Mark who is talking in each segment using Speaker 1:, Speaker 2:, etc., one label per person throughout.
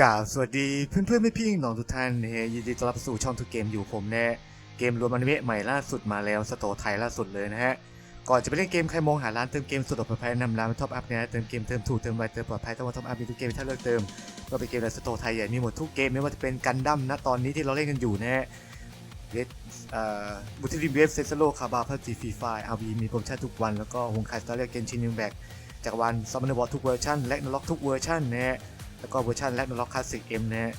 Speaker 1: กาสวัสดีเพื่อนเพื่อนๆพี่ๆน้องทุกท่านนะฮยินดีต้อนรับสู่ช่องทุกเกมอยู่ผมแน่เกมรวมอนิเมะใหม่ล่าสุดมาแล้วสโตร์ไทยล่าสุดเลยนะฮะ ก่อนจะไปเล่นเกมใครมองหาร้านเติมเกมสุดปลอดภัยนำร้านมท็อปอัพเนะฮะเติมเกมเติมถูกเติมไวเติมปลอดภัยต้องมาท็อปอัพมีทุกเกมถ้าเลือกเติมก็เป็นเกมในสโตร์ไทยใหญ่มีหมดทุกเกมไม่ว่าจะเป็นกันดั้มนะตอนนี้ที่เราเล่นกันอยู่นะฮะเวทเอ่อบุตริมเวฟเซซโลคาบาพัจีฟีไฟอาร์บีมีโปรโมชั่นทุกวันแล้วก็ฮงคายสตาร์เรียเกนชินยูแบกจากวันซัมเมอร์บอลทุกเวอร์ชันและนล็อกทุกเวอร์ชันนะฮะ แล้วก็เวอร์ชันแรกนล็อกคลาสสิกเอ็มนะฮะ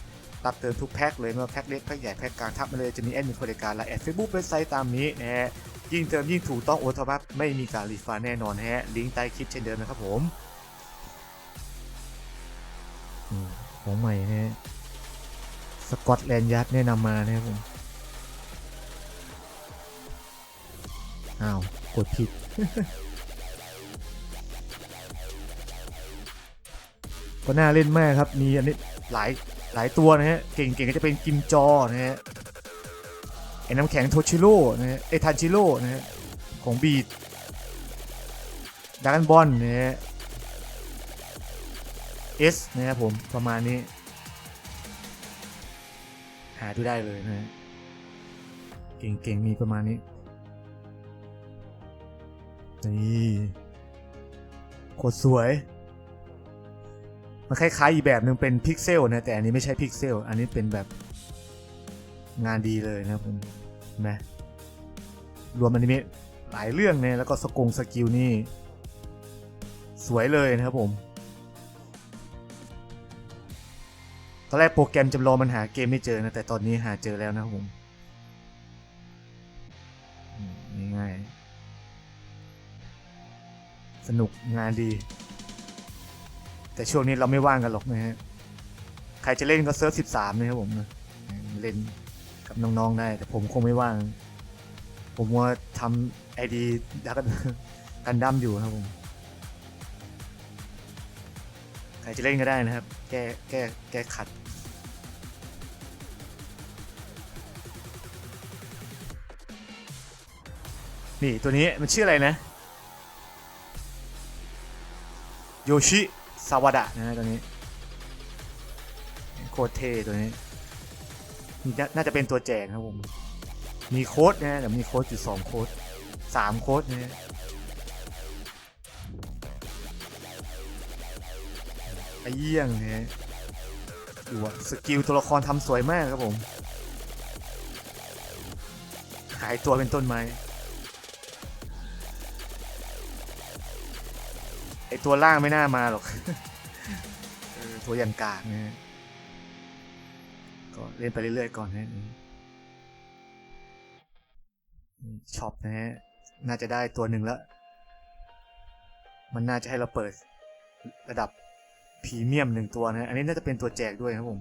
Speaker 1: รับเติมทุกแพ็คเลยไม่ว่าแพ็คเล็กแพ็คใหญ่แพ็คกลางทับมาเลยจะมีแอดมินบริการและแอดเฟซบุ๊กเว็บไซต์ตามนี้นะฮะยิ่งเติมยิ่งถูกต้องโอทบับไม่มีการรีฟันแน่นอนนะฮะลิงก์ใต้คลิปเช่นเดิมนะครับผมอืมของใหม่นะฮะสกอตแลนด์ยัดแนะนำมานะครับผมอ้าว กดผิด ก็น่าเล่นมากครับ มีอันนี้หลายหลายตัวนะฮะ เก่งๆก็จะเป็นกิมจอนะฮะ ไอ้น้ำแข็งโทชิโร่นะฮะ ไอ้ทันชิโร่นะฮะ ของบีดดักันบอลนะฮะเอสนะครับผมประมาณนี้ หาดูได้เลยนะฮะ เก่งๆมีประมาณนี้ นี่โคตรสวย มันคล้ายๆอีกแบบหนึ่งเป็นพิกเซลนะแต่อันนี้ไม่ใช่พิกเซลอันนี้เป็นแบบงานดีเลยนะผมนไหมรวมอนิเมะหลายเรื่องเนี่ยแล้วก็สกงสกิลนี่สวยเลยนะครับผมตอนแรกโปรแกรมจำลองมันหาเกมไม่เจอนะ แต่ตอนนี้หาเจอแล้วนะครับผมง่ายสนุกงานดี แต่ช่วงนี้เราไม่ว่างกันหรอกนะฮะ ใครจะเล่นก็เซิร์ฟ13นะครับผมนะเล่นกับน้องๆได้ แต่ผมคงไม่ว่าง ผมว่าทำไอดีดักกันดั้มอยู่นะครับผม ใครจะเล่นก็ได้นะครับ แก้แก้แก้ขัดนี่ ตัวนี้มันชื่ออะไรนะ โยชิ ซาวดะนะตัวนี้โคตรเท่ตัวนี้นี่น่าจะเป็นตัวแจกครับผมมีโค้ดนะแต่มีโค้ดอยู่สองโค้ดสามโค้ดนะไอ้เยี่ยงนะฮะดูว่าสกิลตัวละครทำสวยมากครับผม หายตัวเป็นต้นไม้ ตัวล่างไม่น่ามาหรอกตัวยันกากนะฮะก็เล่นไปเรื่อยๆก่อนนะช็อปนะฮะ น่าจะได้ตัวหนึ่งแล้ว มันน่าจะให้เราเปิดระดับพรีเมียมหนึ่งตัวนะฮะอันนี้น่าจะเป็นตัวแจกด้วยครับผม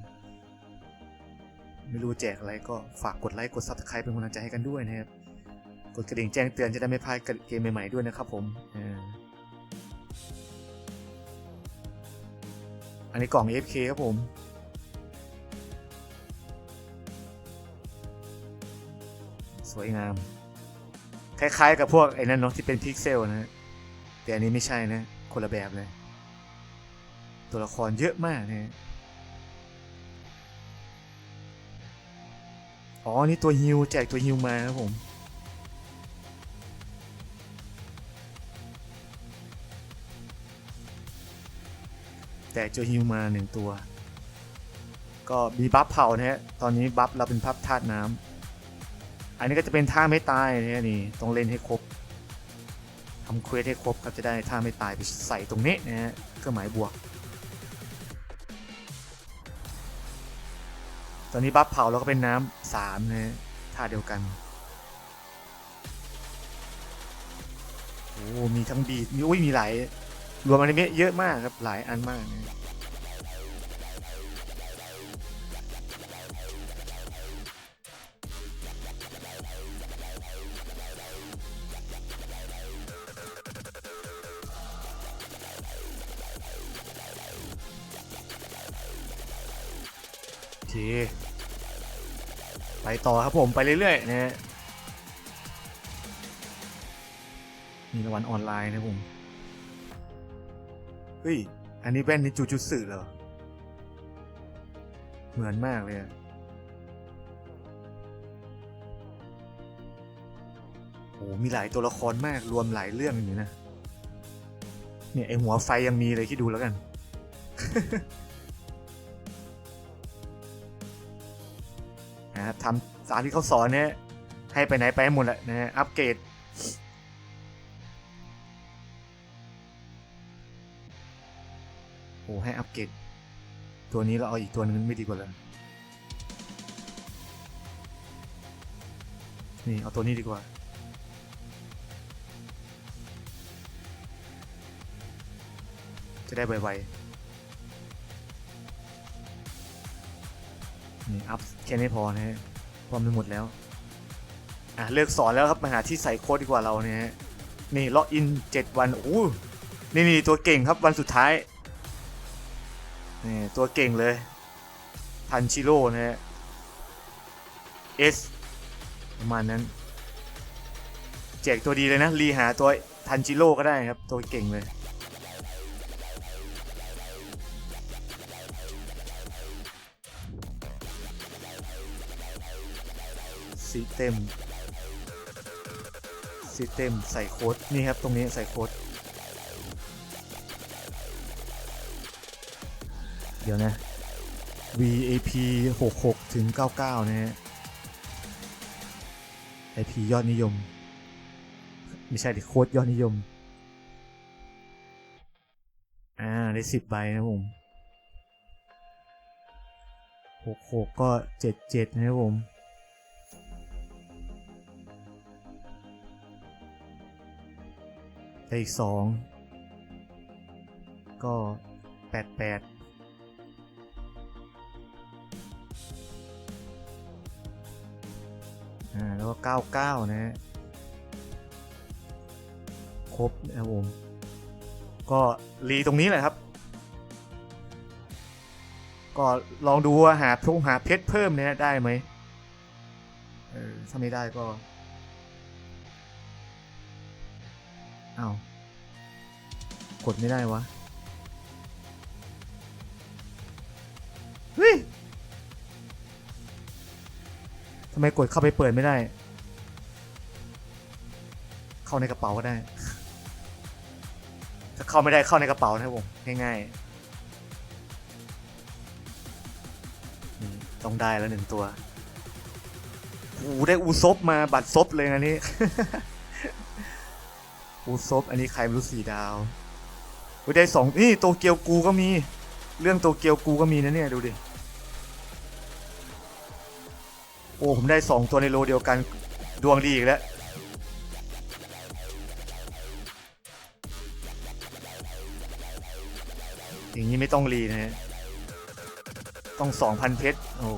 Speaker 1: ไม่รู้แจกอะไรก็ฝากกดไลค์กดซับสไครป์เป็นกำลังใจให้กันด้วยนะครับ กดกระดิ่งแจ้งเตือนจะได้ไม่พลาดเกมใหม่ๆด้วยนะครับผมอ่า อันนี้กล่อง AFK ครับผม สวยงาม คล้ายๆกับพวกไอ้นั่นเนาะที่เป็นพิกเซลนะ แต่อันนี้ไม่ใช่นะ คนละแบบเลย ตัวละครเยอะมากนะอ๋อ นี่ตัวฮิวแจกตัวฮิวมาครับผม แต่เจอฮิวมาหนึ่งตัว ก็มีบัฟเผานะฮะ ตอนนี้บัฟเราเป็นพับธาตุน้ำ อันนี้ก็จะเป็นท่าไม่ตายนะฮะนี่ต้องเล่นให้ครบทำเควสให้ครบครับจะได้ท่าไม่ตายไปใส่ตรงนี้นะฮะเครื่องหมายบวก ตอนนี้บัฟเผาแล้วก็เป็นน้ำสามนะฮะท่าเดียวกันโอ้มีทั้งบีดมีอุ้ยมีหลาย รวมอนิเมะเยอะมากครับ หลายอันมากนะโอเคไปต่อครับผมไปเรื่อยๆนะฮะมีรางวัลออนไลน์นะผม เฮ้ย อันนี้แว่นในจูจูสึเหรอ เหมือนมากเลยโอ้มีหลายตัวละครมากรวมหลายเรื่องอยู่นะ เนี่ย ไอหัวไฟยังมีเลยที่ดูแล้วกัน นะครับทำสามที่เขาสอนเนี่ยให้ไปไหนไปให้หมดแหละนะฮะอัปเกรด อ้ให้อัปเกรดตัวนี้เราเอาอีกตัวนึงไม่ดีกว่าเลยนี่เอาตัวนี้ดีกว่า จะได้ไวๆนี่อัพแค่นี้พอนะฮะพร้อมไปหมดแล้วอะเลิกสอนแล้วครับมาหาที่ใส่โค้ดดีกว่าเราเนี่ยนี่ล็อกอิน 7 วันโอ้นี่นี่ตัวเก่งครับวันสุดท้าย นี่ตัวเก่งเลย ทันชิโร่นะฮะ S ประมาณนั้น แจกตัวดีเลยนะรีหาตัวทันจิโร่ก็ได้ครับ ตัวเก่งเลยซีเต็มซีเต็มใส่โค้ดนี่ครับ ตรงนี้ใส่โค้ด ดี๋ยวนะ VAP 66 ถึง 99 นะฮะ IP ยอดนิยม ไม่ใช่ดิโค้ดยอดนิยม อ่า ได้ 10 ใบนะผม66 ก็ 77 นะครับผมได้อีก 2 ก็ 88 อ่าแล้วก็ 99 นะฮะครบนะครับผม ก็รีตรงนี้แหละครับ ก็ลองดูว่าหาพงหาเพชรเพิ่มเนี่ยได้ไหมเออถ้าไม่ได้ก็เอาวกดไม่ได้วะ เฮ้ย ทำไมกดเข้าไปเปิดไม่ได้ เข้าในกระเป๋าก็ได้ ถ้าเข้าไม่ได้เข้าในกระเป๋านะครับผมง่ายๆนี่ต้องได้แล้วหนึ่งตัวโอ้โหได้อูซบมาบัตรซบเลยนะนี่อูซบอันนี้ใครไม่รู้สี่ดาวโอ้ยได้สองนี่โตเกียวกูก็มี เรื่องโตเกียวกูก็มีนะเนี่ยดูดิ โอ้ผมได้สองตัวในโลเดียวกันดวงดีอีกแล้วอย่างนี้ไม่ต้องรีนะฮะต้องสองพันเพชรโอ้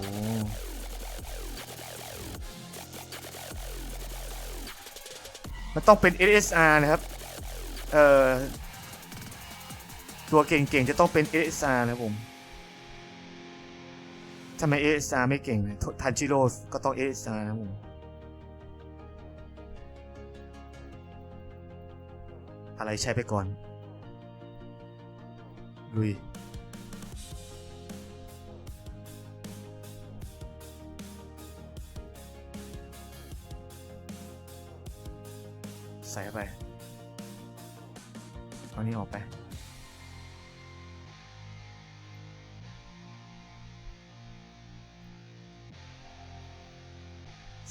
Speaker 1: มันต้องเป็น SSR นะครับ เอ่อ ตัวเก่งๆ จะต้องเป็น SSR นะครับผม ทำไม SSR ไม่เก่งเลยทันจิโร่ก็ต้อง SSR นะผมอะไรใช้ไปก่อน ลุยใส่ไป เอานี้ออกไป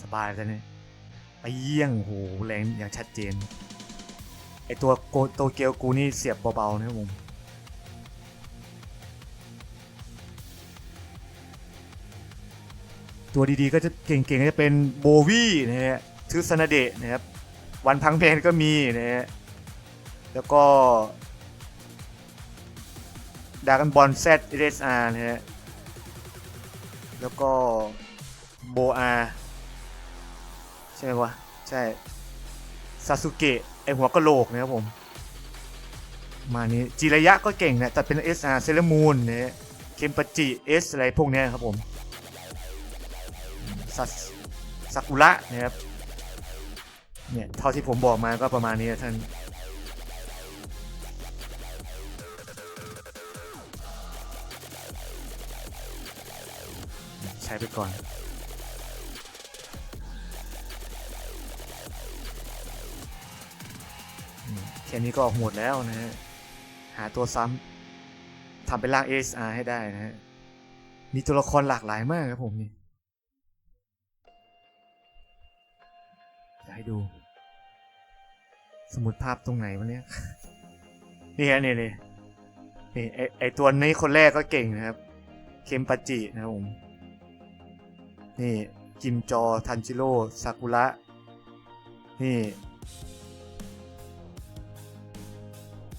Speaker 1: สบายแล้วเนี่ยไปเยี่ยงโหแรงอย่างชัดเจน ไอตัวโกโตเกียวกูนี่เสียบเบาๆนะครับผมตัวดีๆก็จะเก่งๆก็จะเป็นโบวี่นะฮะทึสนาเดะนะครับวันพังเพนก็มีนะฮะแล้วก็ดากันบอลแซดเอสอาร์นะฮะแล้วก็โบอาใช่ไหมวะ ใช่ซาสุเกะไอหัวกะโหลกนะครับผม มานี้จิระยะก็เก่งนะแต่เป็น SR เซเลมูนเนี่ยเคมปจิเอสอะไรพวกเนี้ยครับผมซาซากุระนะครับเนี่ยเท่าที่ผมบอกมาก็ประมาณนี้ท่านใช้ไปก่อน ค่นี้ก็หมดแล้วนะฮะ หาตัวซ้ำทำเป็นร่าง ASR ให้ได้นะฮะ มีตัวละครหลากหลายมากครับผมนี่ยากให้ดู สมุดภาพตรงไหนวะเนี่ย นี่ฮะนี่นี่นี่ไอไอตัวนี้คนแรกก็เก่งนะครับ เคมปาจินะครับผม นี่ กิมจอ ทันจิโร่ ซากุระ นี่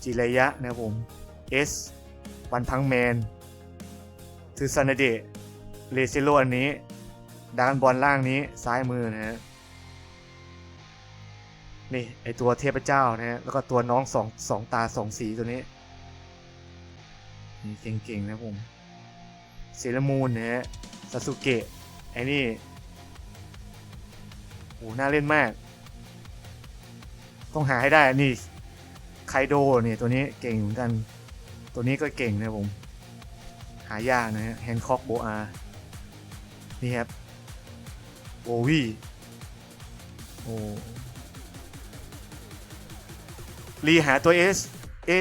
Speaker 1: จิระยะนะครับผม S วันพังแมนคือซานาเดะเลเซโรอันนี้ดานบอลล่างนี้ซ้ายมือนะฮะนี่ไอตัวเทพเจ้านะฮะแล้วก็ตัวน้องสองสองตาสองสีตัวนี้นี่เก่งๆนะผมเซเลมูนนะฮะซาสุเกะไอ้นี่โหน่าเล่นมาก ต้องหาให้ได้นี่ ไคโดเนี่ยตัวนี้เก่งเหมือนกัน ตัวนี้ก็เก่งนะผม หายากนะฮะแฮนคอกโบอานี่ครับโอวี่โอ้รีหาตัว S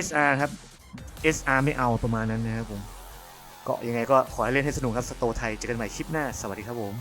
Speaker 1: SR ครับ SR ไม่เอาประมาณนั้นนะครับผม ก็ยังไงก็ขอให้เล่นให้สนุกครับ สโตไทย เจอกันใหม่คลิปหน้า สวัสดีครับผม